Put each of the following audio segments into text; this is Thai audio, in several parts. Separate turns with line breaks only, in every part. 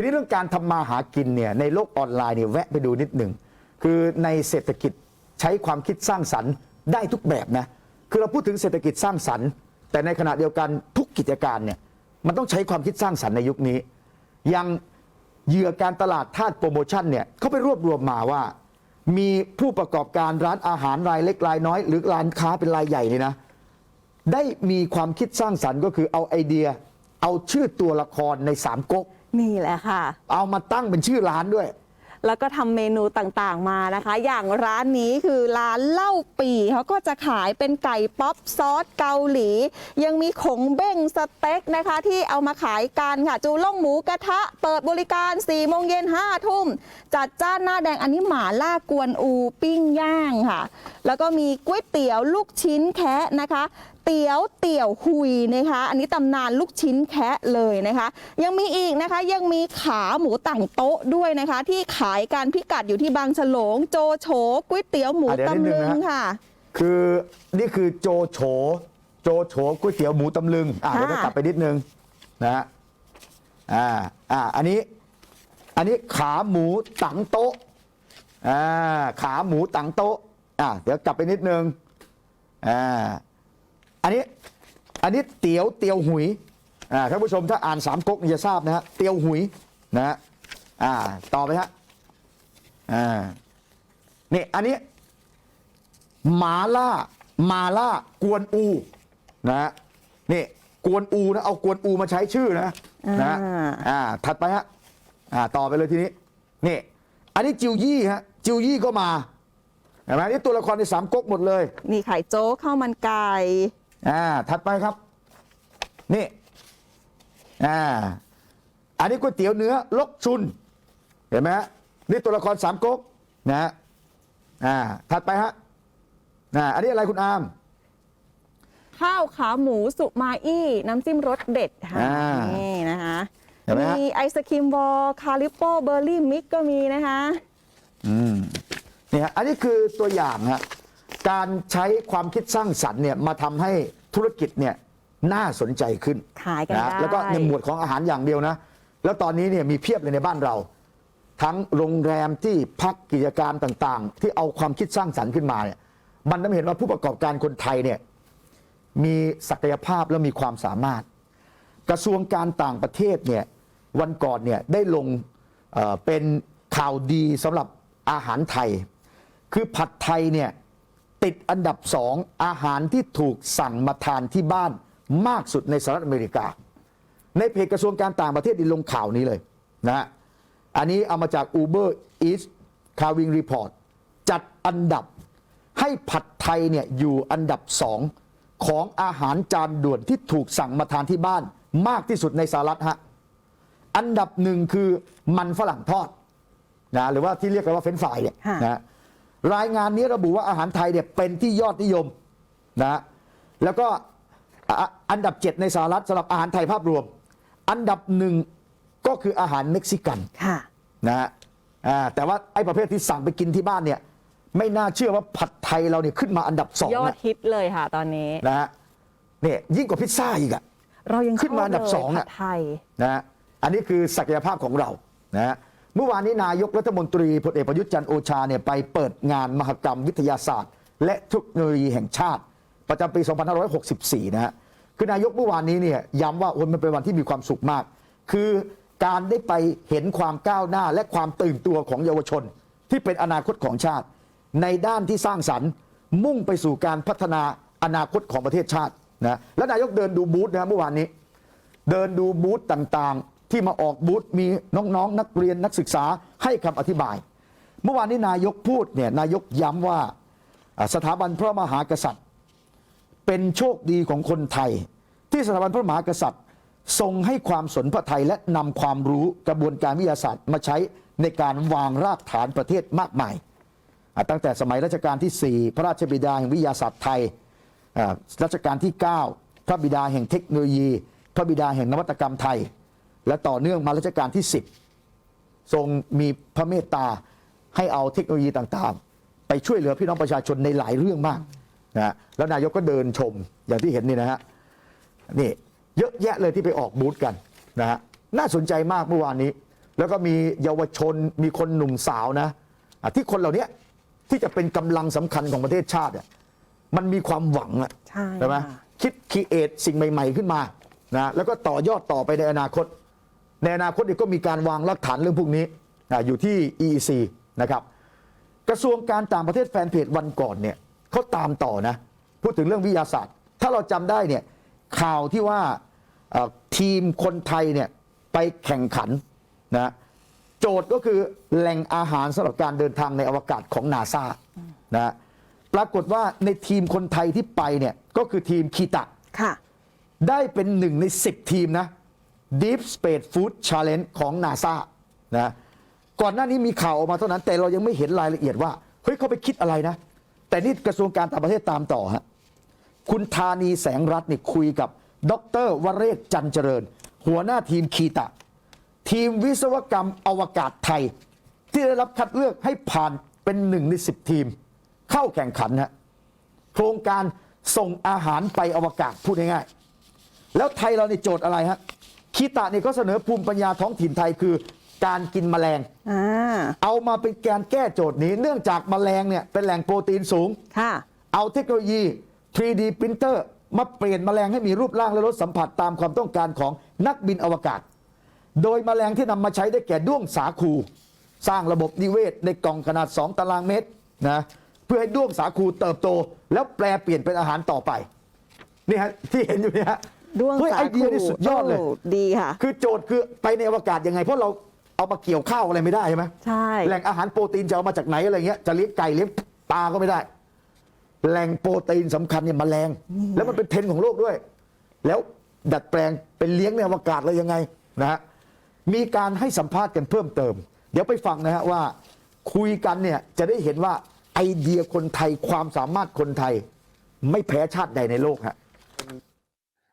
ทีนี้เรื่องการทำมาหากินเนี่ยในโลกออนไลน์เนี่ยแวะไปดูนิดหนึ่งคือในเศรษฐกิจใช้ความคิดสร้างสรรค์ได้ทุกแบบนะคือเราพูดถึงเศรษฐกิจสร้างสรรค์ แต่ในขณะเดียวกันทุกกิจการเนี่ยมันต้องใช้ความคิดสร้างสรรค์ในยุคนี้ยังเหยื่อการตลาดทาสโปรโมชั่นเนี่ยเขาไปรวบรวมมาว่า มีผู้ประกอบการร้านอาหารรายเล็กรายน้อย หรือร้านค้าเป็นรายใหญ่เนี่ยนะได้มีความคิดสร้างสรรค์ก็คือเอาไอเดีย เอาชื่อตัวละครในสามก๊ก
นี่แหละค่ะ
เอามาตั้งเป็นชื่อร้านด้วย
แล้วก็ทำเมนูต่างๆมานะคะ อย่างร้านนี้คือร้านเหล้าปีเขาก็จะขายเป็นไก่ป๊อปซอสเกาหลี ยังมีขงเบ้งสเต็กนะคะ ที่เอามาขายกันค่ะ จูล่งหมูกระทะ เปิดบริการ4ี่โมงเย็นห้าทุ่ม จัดจ้านหน้าแดงอันนี้หมาล่ากวนอูปิ้งย่างค่ะ แล้วก็มีก๋วยเตี๋ยวลูกชิ้นแคะนะคะ เตี๋ยวเตี๋ยวหุยนะคะ อันนี้ตำนานลูกชิ้นแคะเลยนะคะ ยังมีอีกนะคะยังมีขาหมูต่างโต๊ะด้วยนะคะ ที่ขายการพิกัดอยู่ที่บางฉลง โจโฉก๋วยเตี๋ยวหมู
อะเดี๋ยวนิด
ตำ
นึ
ลึ
ง
ง
นะ
ค่ะ
คือนี่คือโจโฉโจโฉก๋วยเตี๋ยวหมูตำลึงอะ
ค่ะ
เดี๋ยวเรากลับไปนิดนึงนะฮะอ่าอ่าอันนี้อันนี้ขาหมูตังโต๊ะอ่าขาหมูตังโต๊ะอ่าเดี๋ยวกลับไปนิดนึงอ่า อันนี้อันนี้เตี๋ยวเตี๋ยวหุยอ่าท่านผู้ชมถ้าอ่านสามก๊กนี่จะทราบนะฮะเตี๋ยวหุยนะฮะอ่าต่อไปฮะอ่านี่อันนี้หมาล่ามาล่ากวนอูนะฮะนี่กวนอูนะเอากวนอูมาใช้ชื่อนะนะฮะ
อ่า
อ่าถัดไปฮะอ่าต่อไปเลยทีนี้นี่อันนี้จิวยี่ฮะจิวยี่ก็มาเห็นไหมนี่ตัวละครในสามก๊กหมดเลย
มีไข่โจ๊กข้าวมันไก่
อ่าถัดไปครับ นี่อ่าอันนี้ก๋วยเตี๋ยวเนื้อลกชุน เห็นไหมฮะนี่ตัวละครสามก๊กนะฮะอ่าถัดไปฮะอ่าอันนี้อะไรคุณอาม
ข้าวขาหมูสุมาอี้น้ำจิ้มรสเด็ดค่ะ
อ่า
นี่นะคะ
เห็นไหมฮะ
มีไอศครีมวอลคาลิปโปเบอร์รี่มิกก็มีนะคะ
อืมนี่ฮะอันนี้คือตัวอย่างฮะ การใช้ความคิดสร้างสรรค์เนี่ยมาทำให้ธุรกิจเนี่ยน่าสนใจขึ้น
ขายกัน
นะ
ได้
แล้วก็ในหมวดของอาหารอย่างเดียวนะ แล้วตอนนี้เนี่ยมีเพียบเลยในบ้านเรา ทั้งโรงแรมที่พักกิจการต่างๆ ที่เอาความคิดสร้างสรรค์ขึ้นมาเนี่ยมันทำให้เห็นว่าผู้ประกอบการคนไทยเนี่ยมีศักยภาพและมีความสามารถ กระทรวงการต่างประเทศเนี่ยวันก่อนเนี่ยได้ลงเอ่อเป็นข่าวดีสำหรับอาหารไทย คือผัดไทยเนี่ย ติดอันดับสองอาหารที่ถูกสั่งมาทานที่บ้านมากสุดในสหรัฐอเมริกา ในเพจกระทรวงการต่างประเทศไดีลงข่าวนี้เลยนะฮะอันนี้เอามาจาก Uber Eats Carving Report จัดอันดับให้ผัดไทยเนี่ยอยู่อันดับสองของอาหารจานด่วนที่ถูกสั่งมาทานที่บ้านมากที่สุดในสหรัฐฮะอันดับหนึ่งคือมันฝรั่งทอดนะหรือว่าที่เรียกกันว่าเฟรนช์ฟรายเนี่ย
ค่ะ
นะ รายงานนี้ระบุว่าอาหารไทยเนี่ยเป็นที่ยอดนิยมนะแล้วก็อะอันดับ 7 ในสหรัฐสำหรับอาหารไทยภาพรวม อันดับหนึ่งก็คืออาหารเม็กซิกัน
ค่ะ
นะฮะอ่าแต่ว่าไอ้ประเภทที่สั่งไปกินที่บ้านเนี่ยไม่น่าเชื่อว่าผัดไทยเราเนี่ยขึ้นมาอันดับสอง
ยอด
นะ
ฮิตเลยค่ะตอนนี้
นะฮะเนี่ยยิ่งกว่าพิซซ่าอีกอะ
เรายัง
ขึ้นมาอันดับ
ช
สอง
เลย
อะ
ผัดไทย
นะฮะอันนี้คือศักยภาพของเรานะฮะ เมื่อวานนี้นายกรัฐมนตรีพลเอกประยุทธ์จันทร์โอชาเนี่ยไปเปิดงานมหกรรมวิทยาศาสตร์ และเทคโนโลยีแห่งชาติ ประจำปี 2564 นะฮะคือนายกเมื่อวานนี้เนี่ยย้ำว่าวันมันเป็นวันที่มีความสุขมาก คือการได้ไปเห็นความก้าวหน้าและความตื่นตัวของเยาวชน ที่เป็นอนาคตของชาติ ในด้านที่สร้างสรรค์ มุ่งไปสู่การพัฒนาอนาคตของประเทศชาตินะและนายกเดินดูบูธนะเมื่อวานนี้ เดินดูบูธต่าง ที่มาออกบูธมีน้องๆ นักเรียนนักศึกษาให้คำอธิบาย เมื่อวานนี้นายกพูดเนี่ยนายกย้ำว่าอ่าสถาบันพระมหากษัตริย์ เป็นโชคดีของคนไทย ที่สถาบันพระมหากษัตริย์ ทรงให้ความสนพระไทยและนำความรู้กระบวนการวิทยาศาสตร์มาใช้ในการวางรากฐานประเทศมากมาย ตั้งแต่สมัยรัชกาลที่ 4 พระราชบิดาแห่งวิทยาศาสตร์ไทยรัชกาลที่ 9 พระบิดาแห่งเทคโนโลยี พระบิดาแห่งนวัตกรรมไทย และต่อเนื่องมารัชกาลที่ 10 ทรงมีพระเมตตาให้เอาเทคโนโลยีต่างๆ ไปช่วยเหลือพี่น้องประชาชนในหลายเรื่องมากนะฮะแล้วนายกก็เดินชมอย่างที่เห็นนี่นะฮะนี่เยอะแยะเลยที่ไปออกบูธกันนะฮะน่าสนใจมากเมื่อวานนี้ แล้วก็มีเยาวชนมีคนหนุ่มสาวนะอะที่คนเหล่านี้ที่จะเป็นกำลังสำคัญของประเทศชาติอะมันมีความหวังอะ
ใช่
ไหม
ค่ะ
คิดคีเอทสิ่งใหม่ ๆ ขึ้นมานะแล้วก็ต่อยอดต่อไปในอนาคต ในอนาคตเนี่ยก็มีการวางรากฐานเรื่องพวกนี้นะอยู่ที่ EEC นะครับกระทรวงการต่างประเทศแฟนเพจวันก่อนเนี่ยเขาตามต่อนะพูดถึงเรื่องวิทยาศาสตร์ ถ้าเราจำได้เนี่ยข่าวที่ว่าเอ่อทีมคนไทยเนี่ยไปแข่งขันนะโจทย์ก็คือแหล่งอาหารสำหรับการเดินทางในอวกาศของนาซานะปรากฏว่าในทีมคนไทยที่ไปเนี่ยก็คือทีมคีตะ
ค่ะ
ได้เป็นหนึ่งใน10ทีมนะ Deep Space Food Challenge ของ NASA นะก่อนหน้านี้มีข่าวออกมาเท่านั้น แต่เรายังไม่เห็นรายละเอียดว่าเฮ้ยเขาไปคิดอะไรนะ แต่นี่กระทรวงการต่างประเทศตามต่อฮะคุณธานีแสงรัตน์นี่คุยกับ ดรวเรศจันเจริญ หัวหน้าทีมคีตะ ทีมวิศวกรรมอวกาศไทย ที่ได้รับคัดเลือกให้ผ่านเป็นหนึ่งใน10ทีม เข้าแข่งขันฮะโครงการส่งอาหารไปอวกาศพูดง่ายๆแล้วไทยเราในโจทย์อะไรฮะ คีตะเนี่ยก็เสนอภูมิปัญญาท้องถิ่นไทยคือ การกินแมลง
อ่า
เอามาเป็นการแก้โจทย์นี้ เนื่องจากแมลงเนี่ยเป็นแหล่งโปรตีนสูง
ค่ะ
เอาเทคโนโลยี 3D printer มาเปลี่ยนแมลงให้มีรูปร่างและรสสัมผัสตามความต้องการของนักบินอวกาศ โดยแมลงที่นำมาใช้ได้แก่ด้วงสาคู สร้างระบบนิเวศในกล่องขนาด 2 ตารางเมตรนะเพื่อให้ด้วงสาคูเติบโต แล้วแปลเปลี่ยนเป็นอาหารต่อไป นี่ฮะที่เห็นอยู่เนี่ยฮะ
ด้วง
เฮ้ย
สา
ไอเดีย
คู
นี่สุดยอดเลย
โดีค่ะ
คือโจทย์คือไปในอวกาศยังไง เพราะเราเอามาเกี่ยวข้าวอะไรไม่ได้ใช่ไหม
ใช่
แหล่งอาหารโปรตีนจะเอามาจากไหนอะไรเงี้ยจะเลี้ยงไก่เลี้ยงปลาก็ไม่ได้ แหล่งโปรตีนสำคัญเนี่ยแมลง แล้วมันเป็นเทรนด์ของโลกด้วย แล้วดัดแปลงเป็นเลี้ยงในอวกาศเลยยังไงนะฮะมีการให้สัมภาษณ์กันเพิ่มเติม เดี๋ยวไปฟังนะฮะว่าคุยกันเนี่ยจะได้เห็นว่าไอเดียคนไทยความสามารถคนไทย ไม่แพ้ชาติใดในโลกฮะ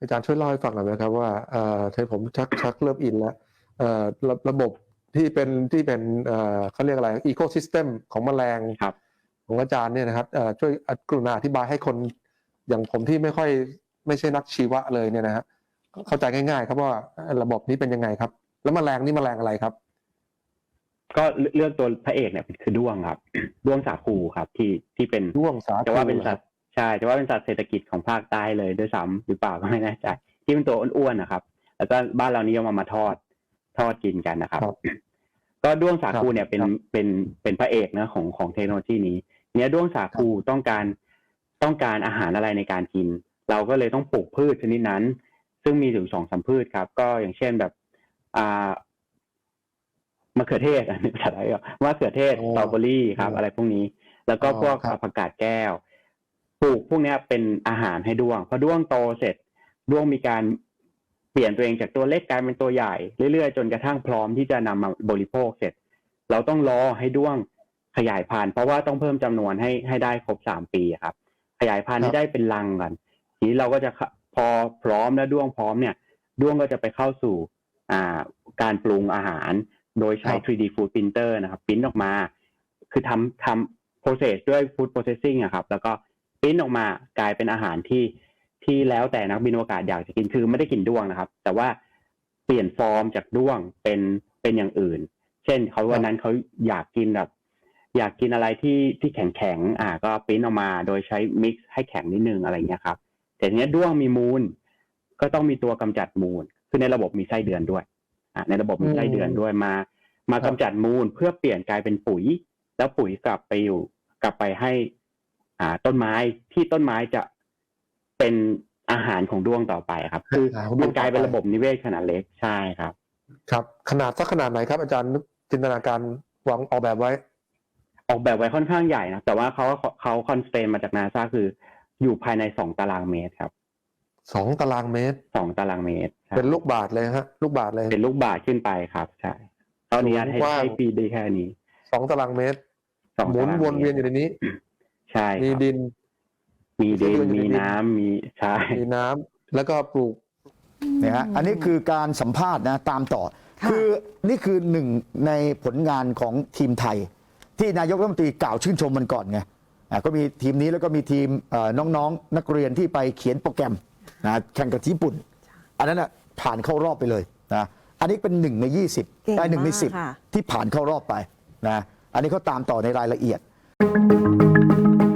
อาจารย์ช่วยเล่าให้ฟังหน่อยไหมครับว่าเอ่อที่ผมชักชักเริ่มอินแล้วเอ่อระระบบที่เป็นที่เป็นเอ่อเขาเรียกอะไรอีโคซิสเต็มของแมลง
ครับ
ของอาจารย์เนี่ยนะครับเอ่อช่วยกรุณาอธิบายให้คนอย่างผมที่ไม่ค่อยไม่ใช่นักชีวะเลยเนี่ยนะฮะเข้าใจง่าย ๆ ครับว่าระบบนี้เป็นยังไงครับ แล้วแมลงนี่แมลงอะไรครับ
ก็เลือกตัวพระเอกเนี่ยคือด้วงครับ ด้วงสาคูครับ ที่ที่เป็น
ด้วงสาคู
จะว่าเป็นสัตว์ ใช่จะว่าเป็นสัตว์เศรษฐกิจของภาคใต้เลยด้วยซ้ำหรือเปล่าก็ไม่แน่ใจที่เป็นตัวอ้วนๆนะครับ แล้วก็บ้านเรานิยมเอามาทอดทอดกินกันนะครับ
ครับ
ก็ด้วงสาคู
ครับ
เนี่ยเป็น
ครับ
เป็นเป็นพระเอกนะของของเทคโนโลยีนี้เนี่ยด้วงสาคูต้องการต้องการอาหารอะไรในการกิน เราก็เลยต้องปลูกพืชชนิดนั้น ซึ่งมีถึงสองสามพืชครับ ก็อย่างเช่นแบบอ่ามะเขือเทศอันนี้ภาษาไทยอะมะเขือเทศ
โอ้
สตรอเบอรี่ครับ
อืม
อะไรพวกนี้ แล้วก็
อ๋อ
พวก
ครับ
ผักกาดแก้ว ปลูกพวกเนี้ยเป็นอาหารให้ด้วงพอด้วงโตเสร็จด้วงมีการเปลี่ยนตัวเองจากตัวเล็กกลายเป็นตัวใหญ่เรื่อยๆ จนกระทั่งพร้อมที่จะนำมาบริโภคเสร็จ เราต้องรอให้ด้วงขยายพันธุ์เพราะว่าต้องเพิ่มจำนวนให้ให้ได้ครบสามปีครับ ขยายพันธุ์
ครับ
ให้ได้เป็นรังก่อนทีนี้เราก็จะเข้าพอพร้อมแล้วด้วงพร้อมเนี่ย ด้วงก็จะไปเข้าสู่อ่าการปรุงอาหาร โดยใช้
ครับ
3D food printer นะครับปริ้นออกมา คือทำทำ process ด้วย food processing อะครับ แล้วก็ ปริ้นออกมากลายเป็นอาหารที่ที่แล้วแต่นักบินอวกาศอยากจะกินคือไม่ได้กินด้วงนะครับ แต่ว่าเปลี่ยนฟอร์มจากด้วงเป็นเป็นอย่างอื่น เช่นเขาวันนั้นเขาอยากกินแบบอยากกินอะไรที่ที่แข็งแข็งๆอ่า ก็ปริ้นออกมาโดยใช้มิกซ์ให้แข็งนิดนึงอะไรเงี้ยครับแต่ทีเนี้ยด้วงมีมูล ก็ต้องมีตัวกำจัดมูล คือในระบบมีไส้เดือนด้วยอ่าในระบบมีไส้เดือนด้วยมา มา
ครั
กำ
บ
จัดมูลเพื่อเปลี่ยนกลายเป็นปุ๋ย แล้วปุ๋ยกลับไปอยู่กลับไปให้ อ่า ต้นไม้ที่ต้นไม้จะเป็นอาหารของด้วงต่อไปครับ คือ
อาหารของด้วง
มันกลายเป็น
ต่อไป
ระบบนิเวศขนาดเล็กใช่ครับ
ครับ ขนาดสักขนาดไหนครับอาจารย์นึกจินตนาการวางออกแบบไว้
ออกแบบไว้ค่อนข้างใหญ่นะแต่ว่าเขาเขาคอนสเตนมาจากนาซาคือ อยู่ภายในสองตารางเมตรครับ
สองตารางเมตร
สองตารางเมตรใช่
เป็นลูกบาทเลยฮะ ลูกบาทเลย
เป็นลูกบาศก์ขึ้นไปครับใช่ตอนนี้ให้
กว้าง
ให้ปีได้แค่นี้
สองตารางเมตร
สอง
หมุน
ตาราง
วนเวียนอยู่ในนี้
ใช่
มี
ครับ
ดิน
มีดิน
มี
มี
ดิน
น้ำมีใช่
มีน้ำแล้วก็ปลูก
นะฮะอันนี้คือการสัมภาษณ์นะตามต่อ
ค่ะ
คือนี่คือหนึ่งในผลงานของทีมไทย ที่นายกรัฐมนตรีกล่าวชื่นชมมันก่อนไงอะก็มีทีมนี้แล้วก็มีทีมเอ่อน้องๆ นักเรียนที่ไปเขียนโปรแกรมนะแข่งกับญี่ปุ่น อันนั้นนะผ่านเข้ารอบไปเลยนะอันนี้เป็นหนึ่งใน
เก่ง
20ได้หนึ่งใน
มากค่ะ
10ที่ผ่านเข้ารอบไปนะอันนี้เขาตามต่อในรายละเอียด Thank you.